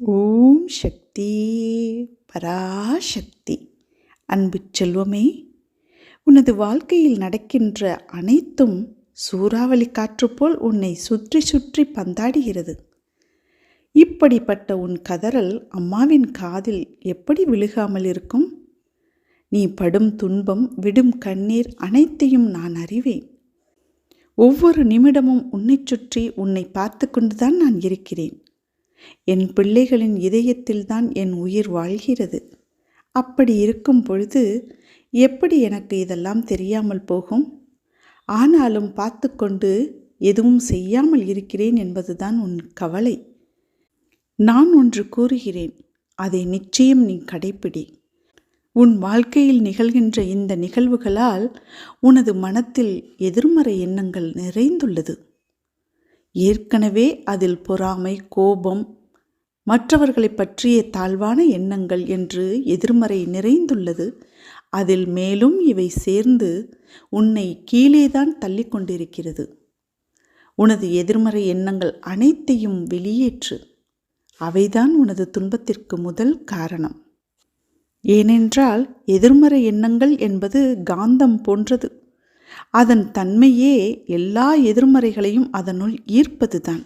ஓம் சக்தி பராசக்தி. அன்பு செல்வமே உனது வாழ்க்கையில் நடக்கின்ற அனைத்தும் சூறாவளி காற்று போல் உன்னை சுற்றி சுற்றி பந்தாடுகிறது. இப்படிப்பட்ட உன் கதறல் அம்மாவின் காதில் எப்படி விழுகாமல் இருக்கும்? நீ படும் துன்பம் விடும் கண்ணீர் அனைத்தையும் நான் அறிவேன். ஒவ்வொரு நிமிடமும் உன்னைச் சுற்றி உன்னை பார்த்து கொண்டுதான் நான் இருக்கிறேன். என் பிள்ளைகளின் இதயத்தில்தான் என் உயிர் வாழ்கிறது. அப்படி இருக்கும் பொழுது எப்படி எனக்கு இதெல்லாம் தெரியாமல் போகும்? ஆனாலும் பார்த்து கொண்டு எதுவும் செய்யாமல் இருக்கிறேன் என்பதுதான் உன் கவலை. நான் ஒன்று கூறுகிறேன் அதை நிச்சயம் நீ கடைப்பிடி. உன் வாழ்க்கையில் நிகழ்கின்ற இந்த நிகழ்வுகளால் உனது மனத்தில் எதிர்மறை எண்ணங்கள் நிறைந்துள்ளது. ஏற்கனவே அதில் பொறாமை கோபம் மற்றவர்களை பற்றிய தாழ்வான எண்ணங்கள் என்று எதிர்மறை நிறைந்துள்ளது. அதில் மேலும் இவை சேர்ந்து உன்னை கீழேதான் தள்ளி கொண்டிருக்கிறது. உனது எதிர்மறை எண்ணங்கள் அனைத்தையும் வெளியேற்று அவைதான் உனது துன்பத்திற்கு முதல் காரணம். ஏனென்றால் எதிர்மறை எண்ணங்கள் என்பது காந்தம் போன்றது. அதன் தன்மையே எல்லா எதிர்மறைகளையும் அதனுள் ஈர்ப்பதுதான்.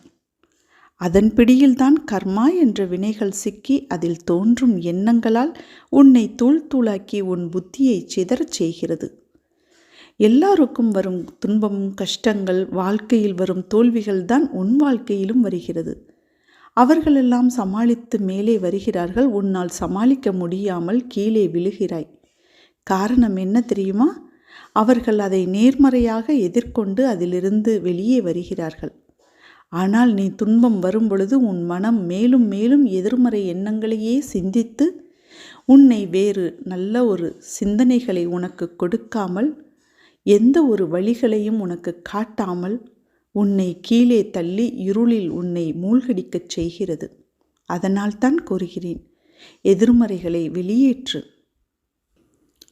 அதன் பிடியில்தான் கர்மா என்ற வினைகள் சிக்கி அதில் தோன்றும் எண்ணங்களால் உன்னை தூள் தூளாக்கி உன் புத்தியை சிதறச் செய்கிறது. எல்லாருக்கும் வரும் துன்பம் கஷ்டங்கள் வாழ்க்கையில் வரும் தோல்விகள் தான் உன் வாழ்க்கையிலும் வருகிறது. அவர்களெல்லாம் சமாளித்து மேலே வருகிறார்கள் உன்னால் சமாளிக்க முடியாமல் கீழே விழுகிறாய். காரணம் என்ன தெரியுமா? அவர்கள் அதை நேர்மறையாக எதிர்கொண்டு அதிலிருந்து வெளியே வருகிறார்கள். ஆனால் நீ துன்பம் வரும் பொழுது உன் மனம் மேலும் மேலும் எதிர்மறை எண்ணங்களையே சிந்தித்து உன்னை வேறு நல்ல ஒரு சிந்தனைகளை உனக்கு கொடுக்காமல் எந்த ஒரு வழிகளையும் உனக்கு காட்டாமல் உன்னை கீழே தள்ளி இருளில் உன்னை மூழ்கடிக்கச் செய்கிறது. அதனால் தான் கூறுகிறேன் எதிர்மறைகளை வெளியேற்று.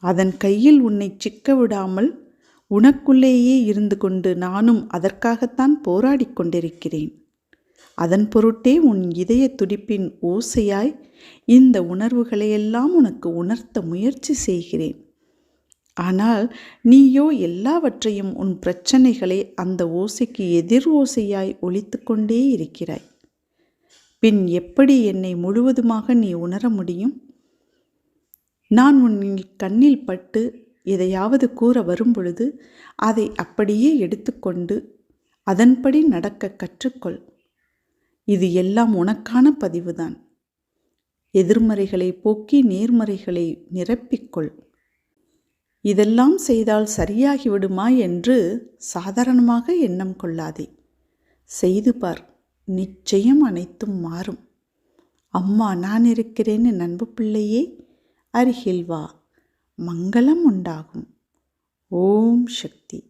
அதன் கையில் உன்னை சிக்க விடாமல் உனக்குள்ளேயே இருந்து கொண்டு நானும் அதற்காகத்தான் போராடி கொண்டிருக்கிறேன். அதன் பொருட்டே உன் இதய துடிப்பின் ஓசையாய் இந்த உணர்வுகளையெல்லாம் உனக்கு உணர்த்த முயற்சி செய்கிறேன். ஆனால் நீயோ எல்லாவற்றையும் உன் பிரச்சனைகளை அந்த ஓசைக்கு எதிர் ஓசையாய் ஒழித்து கொண்டே இருக்கிறாய். பின் எப்படி என்னை முழுவதுமாக நீ உணர முடியும்? நான் உன் கண்ணில் பட்டு எதையாவது கூற வரும்பொழுது அதை அப்படியே எடுத்துக்கொண்டு அதன்படி நடக்க கற்றுக்கொள். இது எல்லாம் உனக்கான பதிவுதான். எதிர்மறைகளை போக்கி நேர்மறைகளை நிரப்பிக்கொள். இதெல்லாம் செய்தால் சரியாகிவிடுமா என்று சாதாரணமாக எண்ணம் கொள்ளாதே. செய்து பார் நிச்சயம் அனைத்தும் மாறும். அம்மா நான் இருக்கிறேன் நண்பு பிள்ளையே. அருகில் வா. மங்களம் உண்டாகும். ஓம் சக்தி.